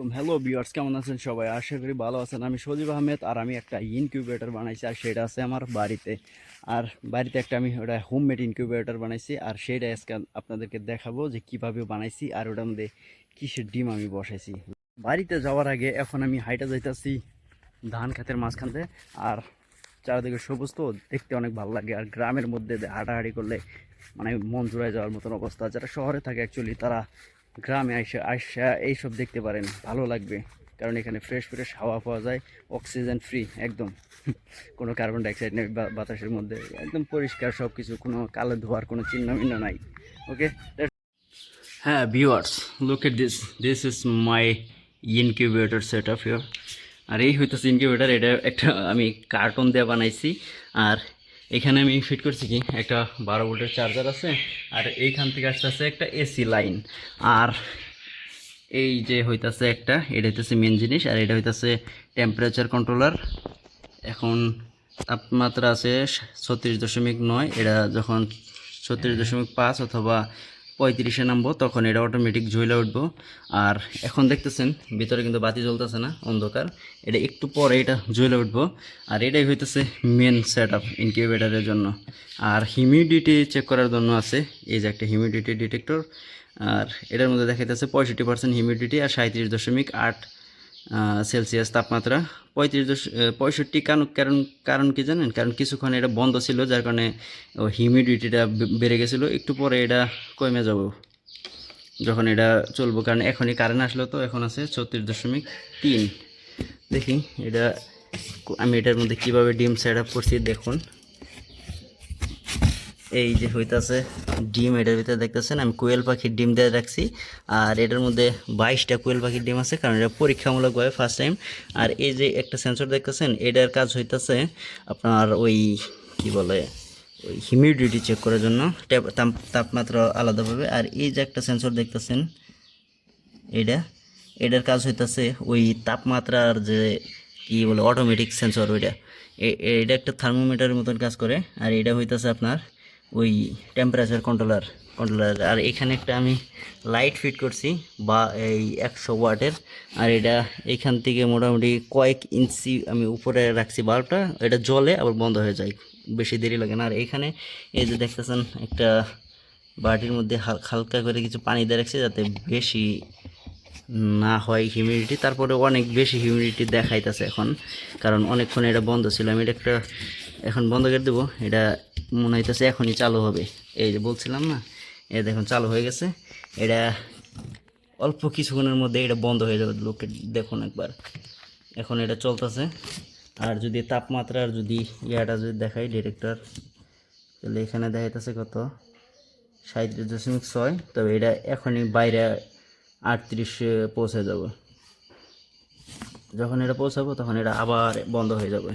আলাইকুম। Hello viewers কেমন আছেন সবাই? আশা করি ভালো আছেন। আমি সজীব আহমেদ আর আমি একটা ইনকিউবেটর বানাইছি আর সেটা আছে আমার বাড়িতে। আর বাড়িতে একটা আমি ওটা হোমমেড ইনকিউবেটর বানাইছি আর সেটা আজকে আপনাদেরকে দেখাবো যে কীভাবে বানাইছি আর ওটার মধ্যে কিসের ডিম আমি বসাইছি। বাড়িতে যাওয়ার আগে এখন আমি হাইটা যাইতাছি ধান ক্ষেতের মাঝখানতে আর চারিদিকে সবুজ তো, দেখতে অনেক ভালো লাগে। আর গ্রামের মধ্যে হাঁটাহাঁটি করলে মানে মন জুড়ায় যাওয়ার মতন অবস্থা। যারা শহরে থাকে অ্যাকচুয়ালি তারা গ্রামে আইসা আইসা এইসব দেখতে পারেন, ভালো লাগবে। কারণ এখানে ফ্রেশ ফ্রেশ হাওয়া পাওয়া যায় অক্সিজেন ফ্রি একদম। কোনো কার্বন ডাইঅক্সাইড নেই বাতাসের মধ্যে, একদম পরিষ্কার সব কিছু কোনো কালো ধোয়ার কোনো চিহ্ন মিহ্ন নাই ওকে হ্যাঁ viewers look at this this is my incubator set up here আর এই হইতেছে ইনকিউবেটর এটা একটা আমি কার্টন দিয়ে বানাইছি, আর এখানে আমি ফিট করছি কি? একটা বারো ভোল্টের চার্জার আছে, আর এইখান থেকে আসতে আছে একটা এসি লাইন আর এই যে হইতাছে একটা, এটা হইতেছে মেন জিনিস, আর এটা হইতাছে টেম্পারেচার কন্ট্রোলার এখন তাপমাত্রা আছে ছত্রিশ দশমিক নয়, এটা যখন ছত্রিশ দশমিক পাঁচ অথবা পঁয়ত্রিশে নামবো, তখন এটা অটোমেটিক ঝুলে উঠবো। আর এখন দেখতেছেন, ভিতরে কিন্তু বাতি জ্বলতেছে না, অন্ধকার। এটা একটু পরে এটা ঝুলে উঠবো। আর এটাই হইতেছে মেন সেট আপ ইনকিউবেটারের জন্য। আর হিউমিডিটি চেক করার জন্য আছে, এই যে একটা হিউমিডিটি ডিটেক্টর আর এটার মধ্যে দেখাইতেছে পঁয়ষট্টি পার্সেন্ট হিউমিডিটি আর সাঁত্রিশ দশমিক আট সেলসিয়াস তাপমাত্রা পঁয়ত্রিশ দশ পঁয়ষট্টি কারণ কারণ কারণ কি জানেন? কারণ কিছুক্ষণ এটা বন্ধ ছিল, যার কারণে হিউমিডিটিটা বেড়ে গেছিল। একটু পরে এটা কমে যাব, যখন এটা চলবো। কারণ এখনই কারেন্ট আসলো তো, এখন আছে ছত্রিশ দশমিক তিন। দেখি এটা আমি এটার মধ্যে কীভাবে ডিম সেট আপ করছি, দেখুন। এই যে হইতাছে, ডিম, এটার ভিতরে দেখতেছেন, আমি কোয়েল পাখির ডিম দিয়ে রাখছি। আর এটার মধ্যে বাইশটা কোয়েল পাখির ডিম আছে, কারণ এটা পরীক্ষামূলকভাবে ফার্স্ট টাইম আর এই যে একটা সেন্সর দেখতেছেন, এটার কাজ হইতাছে আপনার ওই, কি বলে, ওই হিউমিডিটি চেক করার জন্য তাপ- তাপমাত্রা আলাদাভাবে। আর এই যে একটা সেন্সর দেখতেছেন এটা এটার কাজ হইতাছে ওই তাপমাত্রার যে, কি বলে অটোমেটিক সেন্সর ওইটা। এটা একটা থার্মোমিটারের মতন কাজ করে। আর এটা হইতাছে আপনার ওই টেম্পারেচার কন্ট্রোলার কন্ট্রোলার আর এখানে একটা আমি লাইট ফিট করছি, বা এই একশো ওয়াটের। আর এটা এখান থেকে মোটামুটি কয়েক ইঞ্চি আমি উপরে রাখছি বাল্বটা। এটা জলে আবার বন্ধ হয়ে যায়, বেশি দেরি লাগে না। আর এখানে এই যে দেখতেছেন, একটা বাটির মধ্যে হাল- হালকা করে কিছু পানি দিয়ে রাখছি যাতে বেশি না হয় হিউমিডিটি তারপরে অনেক বেশি হিউমিডিটি দেখাইতেছে এখন, কারণ অনেকক্ষণ এটা বন্ধ ছিল। আমি এটা একটা এখন বন্ধ করে দেবো। এটা মনে হইতেছে এখনই চালু হবে। এই যে বলছিলাম না এটা দেখুন চালু হয়ে গেছে। এটা অল্প কিছুক্ষণের মধ্যে এটা বন্ধ হয়ে যাবে। লোকে দেখুন একবার। এখন এটা চলতেছে। আর যদি তাপমাত্রার যদি ইয়াটা যদি দেখাই ডিরেক্টর, তাহলে এখানে দেখাইতেছে কত? সাঁত্রিশ দশমিক ছয়। তবে এটা এখনই বাইরে আটত্রিশে পৌঁছে যাবে। যখন এটা পৌঁছাবো, তখন এটা আবার বন্ধ হয়ে যাবে।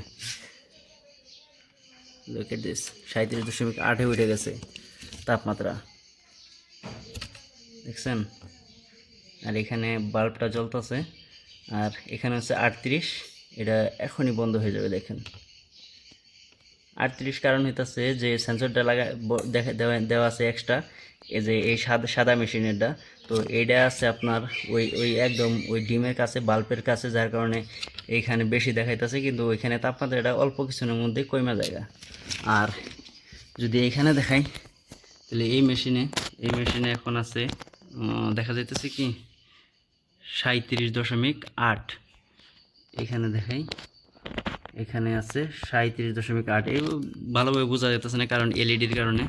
Look at this. সাঁত্রিশ দশমিক আটে উঠে গেছে তাপমাত্রা। দেখছেন? আর এখানে বাল্বটা জ্বলতেছে। আর এখানে হচ্ছে আটত্রিশ। এটা এখনই বন্ধ হয়ে যাবে, দেখেন। আটত্রিশ কারণ হইতাছে যে সেন্সরটা লাগা দেখা, দেওয়া আছে এক্সট্রা এই যে এই সাদা সাদা মেশিনেরটা। তো এইটা আছে আপনার ওই ওই একদম ওই ডিমের কাছে, বাল্বের কাছে, যার কারণে এইখানে বেশি দেখাইতেছে, কিন্তু ওইখানে তাপমাত্রাটা অল্প কিছুর মধ্যে কমে জায়গা আর যদি এইখানে দেখাই, তাহলে এই মেশিনে এই মেশিনে এখন আছে দেখা যাইতেছে কি সাঁত্রিশ দশমিক আট। এখানে দেখাই। এখানে আছে সাঁত্রিশ দশমিক আট। এই ভালোভাবে বোঝা যেতেছে না, কারণ এলইডির কারণে।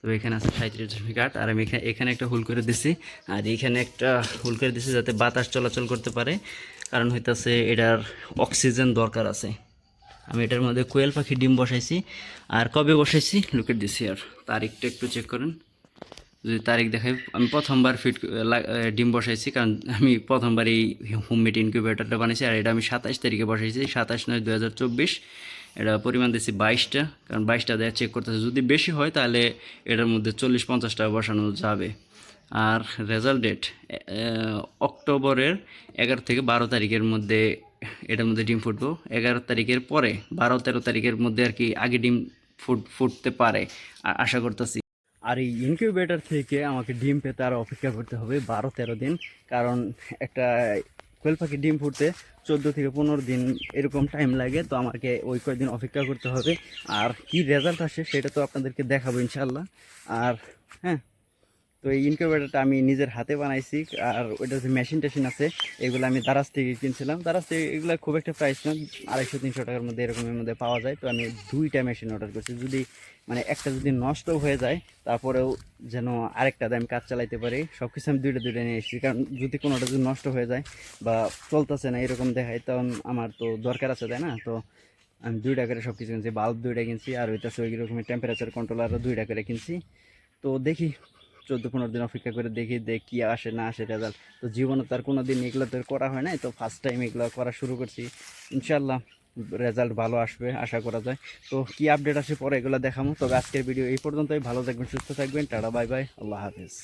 তো এখানে আছে সাঁত্রিশ দশমিক আট, আর আমি এখানে এখানে একটা হুল করে দিছি। আর এখানে একটা হুল করে দিছি যাতে বাতাস চলাচল করতে পারে। কারণ হইতাছে এটার অক্সিজেন দরকার আছে। আমি এটার মধ্যে কোয়েল পাখি ডিম বসাইছি। আর কবে বসাইছি? লুকেট দিছি আর তারিখটা একটু চেক করেন। যদি তারিখ দেখাই, আমি প্রথমবার ফিট ডিম বসাইছি, কারণ আমি প্রথমবার এই হোম হোমমেড ইনকিউবেটরটা বানিয়েছি আর এটা আমি সাতাশ তারিখে বসাইছি সাতাশ নয় দু এটা পরিমাণ দিচ্ছি বাইশটা, কারণ বাইশটা দেওয়া চেক করতেছে, যদি বেশি হয় তাহলে এটার মধ্যে চল্লিশ পঞ্চাশটা বসানো যাবে। আর রেজাল্ট ডেট অক্টোবরের এগারো থেকে বারো তারিখের মধ্যে এটার মধ্যে ডিম ফুটবো। এগারো তারিখের পরে, বারো তেরো তারিখের মধ্যে আর কি আগে ডিম ফুট, ফুটতে পারে আশা করতেছি। আর এই ইনকিউবেটার থেকে আমাকে ডিম পেতে আরও অপেক্ষা করতে হবে বারো, তেরো দিন। কারণ একটা কোয়েল পাখি ডিম ফুটতে চোদ্দ থেকে পনেরো দিন এরকম টাইম লাগে, তো আমাকে ওই কয়েকদিন অপেক্ষা করতে হবে। আর কি রেজাল্ট আসে সেটা তো আপনাদেরকে দেখাবো ইনশাল্লাহ আর হ্যাঁ তো এই ইনকিউবেটারটা আমি নিজের হাতে বানাইছি, আর ওইটা যে মেশিন টেশিন আছে, এগুলো আমি দারাজ থেকে কিনছিলাম। দারাজ থেকে এগুলো খুব একটা প্রাইস না, আড়াইশো, তিনশো টাকার মধ্যে এরকমের মধ্যে পাওয়া যায়। তো আমি দুইটা মেশিন অর্ডার করছি। যদি মানে একটা যদি নষ্ট হয়ে যায়, তারপরেও যেন আরেকটা আমি কাজ চালাইতে পারি সব কিছু আমি দুইটা দুইটা নিয়ে এসেছি। কারণ যদি কোনোটা যদি নষ্ট হয়ে যায় বা চলতেছে না এরকম দেখায়, তখন আমার তো দরকার আছে, তাই না? তো আমি দুইটা করে সব কিছু কিনছি বাল্ব দুইটা কিনছি, আর ওইটাছে ওই রকমের টেম্পারেচার কন্ট্রোলারও দুইটা করে কিনছি। তো দেখি চোদ্দ পনেরো দিন অপেক্ষা করে দেখি, দেখ কি আসে না আসে রেজাল্ট তো জীবনে তার কোনো দিন এগুলো তো করা হয় নাই, তো ফার্স্ট টাইম এগুলো করা শুরু করছি। ইনশাল্লাহ রেজাল্ট ভালো আসবে, আশা করা যায়। তো কি আপডেট আসে পরে এগুলো দেখাবো তবে আজকের ভিডিও এই পর্যন্তই। ভালো থাকবেন, সুস্থ থাকবেন। টাটা বাই বাই আল্লাহ হাফিজ।